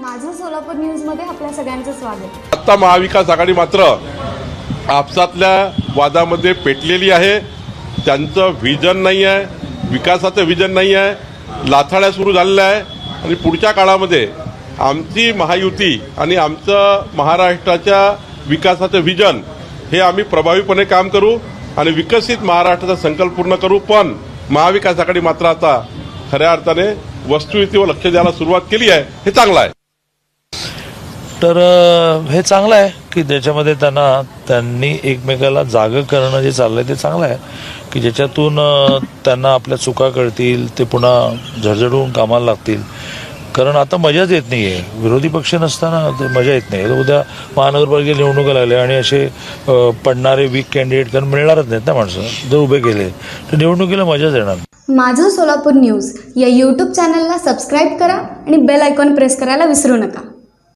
माझं सोलापूर न्यूजमध्ये आपल्या सगळ्यांचं स्वागत. आत्ता महाविकास आघाडी मात्र आपसातल्या वादामध्ये पेटलेली आहे. त्यांचं व्हिजन नाही आहे. विकासाचं व्हिजन नाही आहे. लाथाड्या सुरू झालेल्या आहे. आणि पुढच्या काळामध्ये आमची महायुती आणि आमचं महाराष्ट्राच्या विकासाचं व्हिजन हे आम्ही प्रभावीपणे काम करू आणि विकसित महाराष्ट्राचा संकल्प पूर्ण करू. पण महाविकास आघाडी मात्र आता खऱ्या अर्थाने वस्तुस्थितीवर लक्ष द्यायला सुरुवात केली आहे. हे चांगलं आहे. तर हे चांगलं आहे की ज्याच्यामध्ये त्यांना त्यांनी एकमेकाला जागं करणं जे चाललंय ते चांगलं आहे. की ज्याच्यातून त्यांना आपल्या चुका कळतील ते पुन्हा झडझडून कामाला लागतील. कारण आता मजाच येत नाही आहे विरोधी पक्ष नसताना ते मजा येत नाही. उद्या महानगरपालिका निवडणुका लागल्या आणि असे पडणारे वीक कॅन्डिडेट कारण मिळणारच नाहीत ना माणसं. जर उभे केले. तर निवडणुकीला मजाच येणार माझं सोलापूर न्यूज या यूट्यूब चॅनलला सबस्क्राईब करा आणि बेल आयकॉन प्रेस करायला विसरू नका.